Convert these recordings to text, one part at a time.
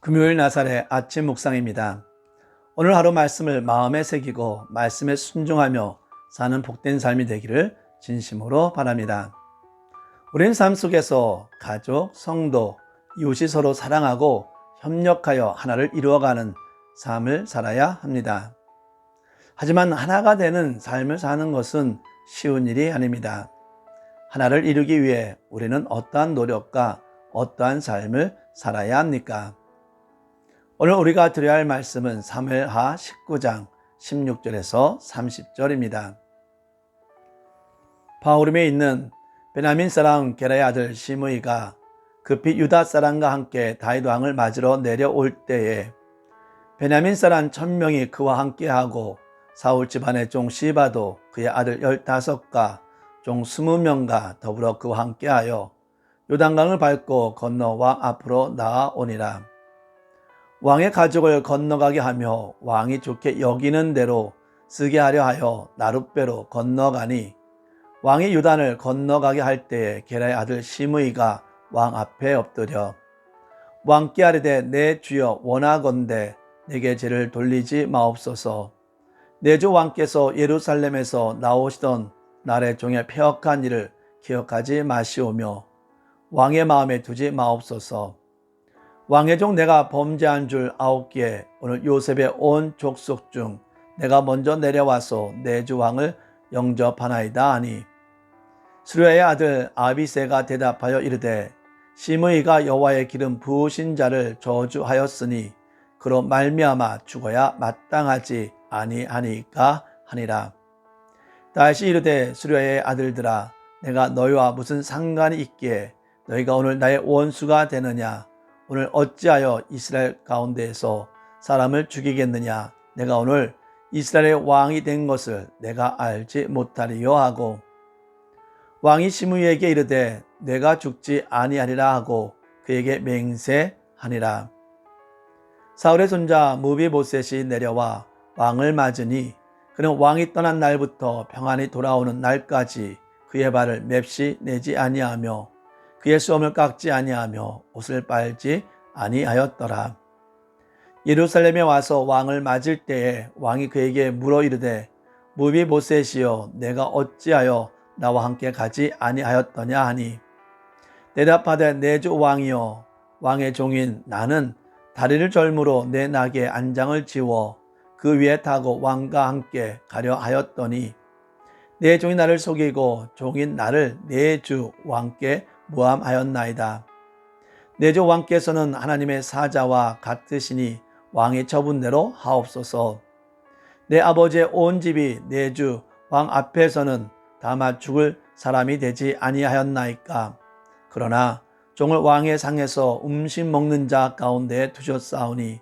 금요일 나살의 아침 묵상입니다. 오늘 하루 말씀을 마음에 새기고 말씀에 순종하며 사는 복된 삶이 되기를 진심으로 바랍니다. 우리는 삶 속에서 가족, 성도, 이웃이 서로 사랑하고 협력하여 하나를 이루어가는 삶을 살아야 합니다. 하지만 하나가 되는 삶을 사는 것은 쉬운 일이 아닙니다. 하나를 이루기 위해 우리는 어떠한 노력과 어떠한 삶을 살아야 합니까? 오늘 우리가 드려야 할 말씀은 3회하 19장 16절에서 30절입니다. 바울임에 있는 베냐민 사람 게라의 아들 시므이가 급히 유다 사람과 함께 다윗 왕을 맞으러 내려올 때에 베냐민 사람 천명이 그와 함께하고 사울 집안의 종 시바도 그의 아들 열다섯과 종 스무 명과 더불어 그와 함께하여 요단강을 밟고 건너 왕 앞으로 나아오니라. 왕의 가족을 건너가게 하며 왕이 좋게 여기는 대로 쓰게 하려 하여 나룻배로 건너가니 왕이 유단을 건너가게 할 때에 게라의 아들 시므이가 왕 앞에 엎드려 왕께 아뢰되 내 주여 원하건대 내게 죄를 돌리지 마옵소서. 내 주 왕께서 예루살렘에서 나오시던 날의 종의 폐역한 일을 기억하지 마시오며 왕의 마음에 두지 마옵소서 왕의 종 내가 범죄한 줄 아옵기에 오늘 요셉의 온 족속 중 내가 먼저 내려와서 내 주 왕을 영접하나이다 하니. 수레의 아들 아비세가 대답하여 이르되 시므이가 여호와의 기름 부으신 자를 저주하였으니 그로 말미암아 죽어야 마땅하지 아니하니까 하니라. 다시 이르되 수레의 아들들아 내가 너희와 무슨 상관이 있기에 너희가 오늘 나의 원수가 되느냐 오늘 어찌하여 이스라엘 가운데에서 사람을 죽이겠느냐? 내가 오늘 이스라엘의 왕이 된 것을 내가 알지 못하리요 하고 왕이 시므이에게 이르되 내가 죽지 아니하리라 하고 그에게 맹세하니라. 사울의 손자 무비보셋이 내려와 왕을 맞으니 그는 왕이 떠난 날부터 평안히 돌아오는 날까지 그의 발을 맵시 내지 아니하며 그의 수염을 깎지 아니하며 옷을 빨지 아니하였더라. 예루살렘에 와서 왕을 맞을 때에 왕이 그에게 물어 이르되 무비보셋이여 내가 어찌하여 나와 함께 가지 아니하였더냐 하니 대답하되 내주 왕이여 왕의 종인 나는 다리를 절무로 내 낙에 안장을 지워 그 위에 타고 왕과 함께 가려 하였더니 내 종이 나를 속이고 종인 나를 내 주 왕께 무함하였나이다. 내주 왕께서는 하나님의 사자와 같으시니 왕의 처분대로 하옵소서. 내 아버지의 온 집이 내주 왕 앞에서는 다마 죽을 사람이 되지 아니하였나이까. 그러나 종을 왕의 상에서 음식 먹는 자 가운데 두셨사오니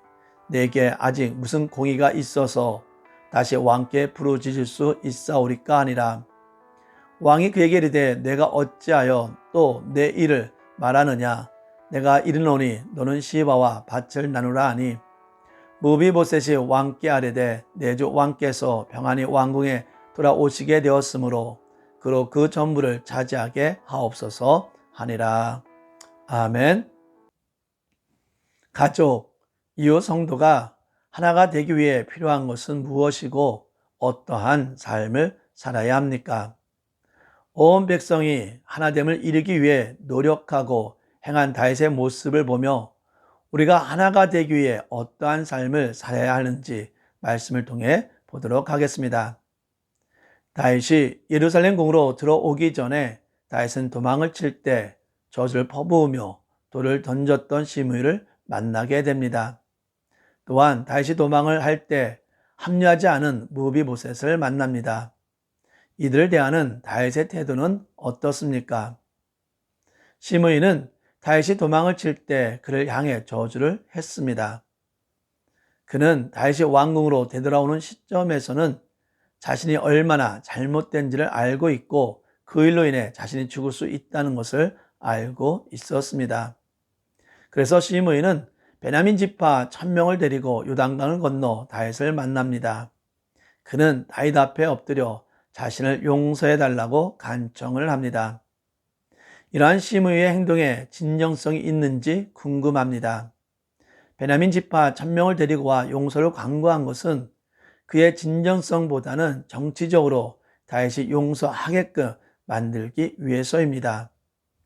내게 아직 무슨 공의가 있어서 다시 왕께 부르짖을 수 있사오리까 아니라 왕이 그에게 이르되 내가 어찌하여 또 내 일을 말하느냐? 내가 이르노니 너는 시바와 밭을 나누라 하니 무비보셋이 왕께 아뢰되 내주 왕께서 평안히 왕궁에 돌아오시게 되었으므로 그로 그 전부를 차지하게 하옵소서 하니라. 아멘. 가족 이웃 성도가 하나가 되기 위해 필요한 것은 무엇이고 어떠한 삶을 살아야 합니까? 온 백성이 하나됨을 이루기 위해 노력하고 행한 다윗의 모습을 보며 우리가 하나가 되기 위해 어떠한 삶을 살아야 하는지 말씀을 통해 보도록 하겠습니다. 다윗이 예루살렘 궁으로 들어오기 전에 다윗은 도망을 칠 때 젖을 퍼부으며 돌을 던졌던 시므이를 만나게 됩니다. 또한 다윗이 도망을 할 때 합류하지 않은 무비보셋을 만납니다. 이들을 대하는 다윗의 태도는 어떻습니까? 시므이는 다윗이 도망을 칠 때 그를 향해 저주를 했습니다. 그는 다윗이 왕궁으로 되돌아오는 시점에서는 자신이 얼마나 잘못된지를 알고 있고 그 일로 인해 자신이 죽을 수 있다는 것을 알고 있었습니다. 그래서 시므이는 베냐민 지파 천명을 데리고 요단강을 건너 다윗을 만납니다. 그는 다윗 앞에 엎드려 자신을 용서해 달라고 간청을 합니다. 이러한 시므의 행동에 진정성이 있는지 궁금합니다. 베냐민 지파 천명을 데리고 와 용서를 강구한 것은 그의 진정성보다는 정치적으로 다윗이 용서하게끔 만들기 위해서입니다.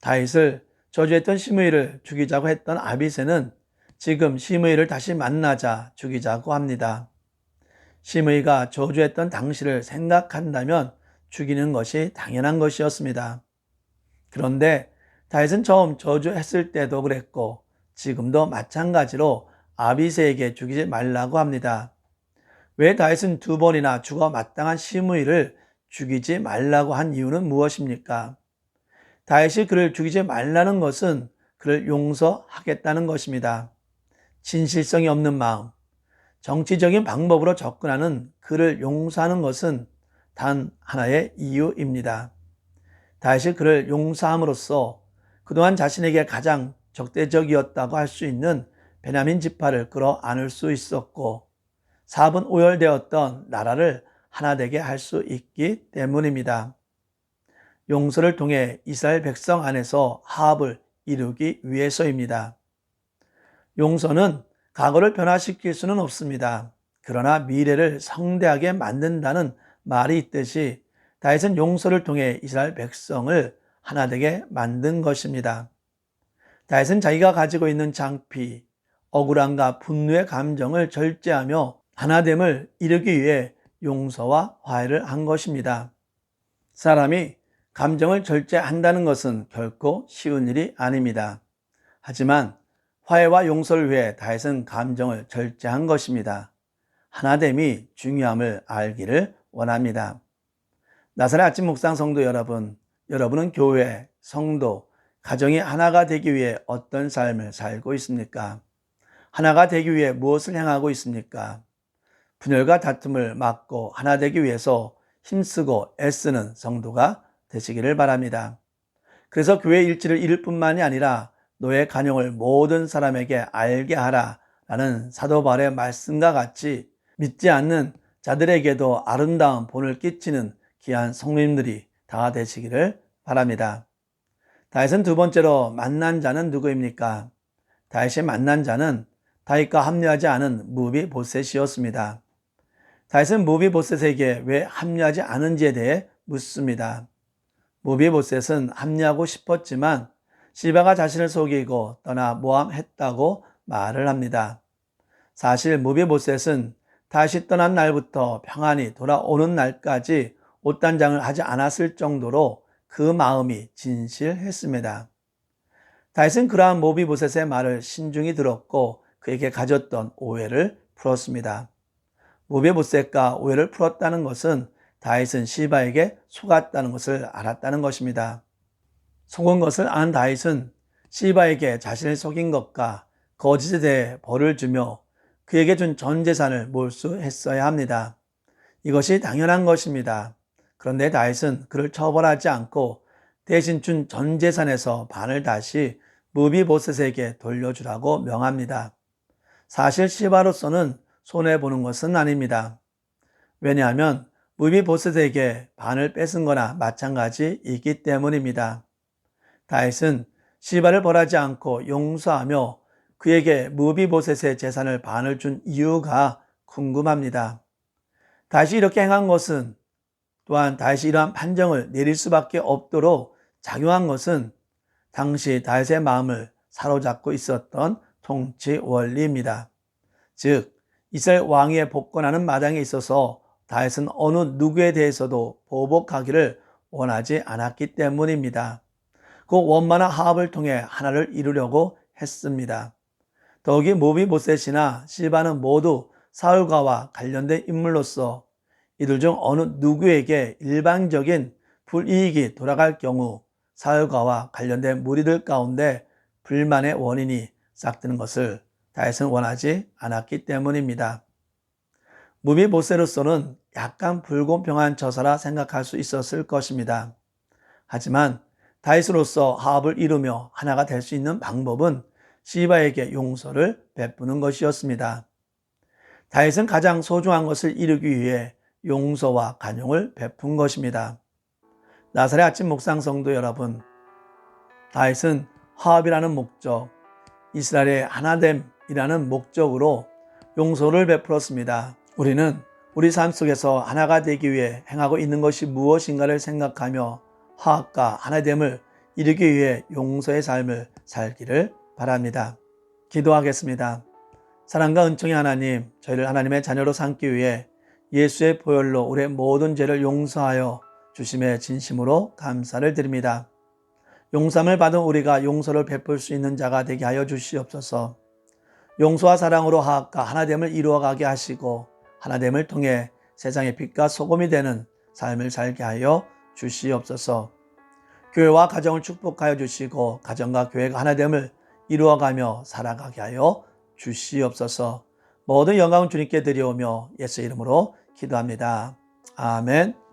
다윗을 저주했던 시므이를 죽이자고 했던 아비세는 지금 시므이를 다시 만나자 죽이자고 합니다. 시므이가 저주했던 당시를 생각한다면 죽이는 것이 당연한 것이었습니다. 그런데 다윗은 처음 저주했을 때도 그랬고 지금도 마찬가지로 아비세에게 죽이지 말라고 합니다. 왜 다윗은 두 번이나 죽어 마땅한 시므이를 죽이지 말라고 한 이유는 무엇입니까? 다윗이 그를 죽이지 말라는 것은 그를 용서하겠다는 것입니다. 진실성이 없는 마음, 정치적인 방법으로 접근하는 그를 용서하는 것은 단 하나의 이유입니다. 다윗이 그를 용서함으로써 그동안 자신에게 가장 적대적이었다고 할 수 있는 베냐민 지파를 끌어안을 수 있었고 4분 오열되었던 나라를 하나 되게 할 수 있기 때문입니다. 용서를 통해 이스라엘 백성 안에서 화합을 이루기 위해서입니다. 용서는 과거를 변화시킬 수는 없습니다. 그러나 미래를 성대하게 만든다는 말이 있듯이 다윗은 용서를 통해 이스라엘 백성을 하나 되게 만든 것입니다. 다윗은 자기가 가지고 있는 장피, 억울함과 분노의 감정을 절제하며 하나됨을 이루기 위해 용서와 화해를 한 것입니다. 사람이 감정을 절제한다는 것은 결코 쉬운 일이 아닙니다. 하지만 화해와 용서를 위해 다윗은 감정을 절제한 것입니다. 하나됨이 중요함을 알기를 원합니다. 나사렛 아침 묵상 성도 여러분, 여러분은 교회, 성도, 가정이 하나가 되기 위해 어떤 삶을 살고 있습니까? 하나가 되기 위해 무엇을 행하고 있습니까? 분열과 다툼을 막고 하나 되기 위해서 힘쓰고 애쓰는 성도가 되시기를 바랍니다. 그래서 교회 일지를 이룰 뿐만이 아니라 너의 간용을 모든 사람에게 알게 하라 라는 사도 바울의 말씀과 같이 믿지 않는 자들에게도 아름다운 본을 끼치는 귀한 성님들이 다 되시기를 바랍니다. 다윗은 두 번째로 만난 자는 누구입니까? 다윗이 만난 자는 다윗과 합류하지 않은 무비 보셋이었습니다. 다윗은 무비 보셋에게 왜 합류하지 않은지에 대해 묻습니다. 무비 보셋은 합류하고 싶었지만 시바가 자신을 속이고 떠나 모함했다고 말을 합니다. 사실 무비 보셋은 다시 떠난 날부터 평안히 돌아오는 날까지 옷단장을 하지 않았을 정도로 그 마음이 진실했습니다. 다윗은 그러한 모비보셋의 말을 신중히 들었고 그에게 가졌던 오해를 풀었습니다. 모비보셋과 오해를 풀었다는 것은 다윗은 시바에게 속았다는 것을 알았다는 것입니다. 속은 것을 안 다윗은 시바에게 자신을 속인 것과 거짓에 대해 벌을 주며 그에게 준 전 재산을 몰수했어야 합니다. 이것이 당연한 것입니다. 그런데 다윗은 그를 처벌하지 않고 대신 준 전 재산에서 반을 다시 무비보셋에게 돌려주라고 명합니다. 사실 시바로서는 손해보는 것은 아닙니다. 왜냐하면 무비보셋에게 반을 뺏은 거나 마찬가지이기 때문입니다. 다윗은 시바를 벌하지 않고 용서하며 그에게 무비보셋의 재산을 반을 준 이유가 궁금합니다. 다시 이렇게 행한 것은 또한 다시 이러한 판정을 내릴 수밖에 없도록 작용한 것은 당시 다윗의 마음을 사로잡고 있었던 통치 원리입니다. 즉 이스라엘 왕위에 복권하는 마당에 있어서 다윗은 어느 누구에 대해서도 보복하기를 원하지 않았기 때문입니다. 그 원만한 화합을 통해 하나를 이루려고 했습니다. 더욱이 모비보셋이나 시바는 모두 사울과와 관련된 인물로서 이들 중 어느 누구에게 일반적인 불이익이 돌아갈 경우 사울과와 관련된 무리들 가운데 불만의 원인이 싹트는 것을 다윗은 원하지 않았기 때문입니다. 무비보세로서는 약간 불공평한 처사라 생각할 수 있었을 것입니다. 하지만 다윗으로서 화합을 이루며 하나가 될 수 있는 방법은 시바에게 용서를 베푸는 것이었습니다. 다윗은 가장 소중한 것을 이루기 위해 용서와 간용을 베푼 것입니다. 나사렛 아침 목상 성도 여러분, 다윗은 화합이라는 목적, 이스라엘의 하나됨 이라는 목적으로 용서를 베풀었습니다. 우리는 우리 삶 속에서 하나가 되기 위해 행하고 있는 것이 무엇인가를 생각하며 화합과 하나됨을 이루기 위해 용서의 삶을 살기를 바랍니다. 기도하겠습니다. 사랑과 은총의 하나님, 저희를 하나님의 자녀로 삼기 위해 예수의 보혈로 우리의 모든 죄를 용서하여 주심의 진심으로 감사를 드립니다. 용sam을 받은 우리가 용서를 베풀 수 있는 자가 되게 하여 주시옵소서. 용서와 사랑으로 화합과 하나됨을 이루어가게 하시고 하나됨을 통해 세상의 빛과 소금이 되는 삶을 살게 하여 주시옵소서. 교회와 가정을 축복하여 주시고 가정과 교회가 하나됨을 이루어가며 살아가게 하여 주시옵소서. 모든 영광은 주님께 드려오며 예수 이름으로 기도합니다. 아멘.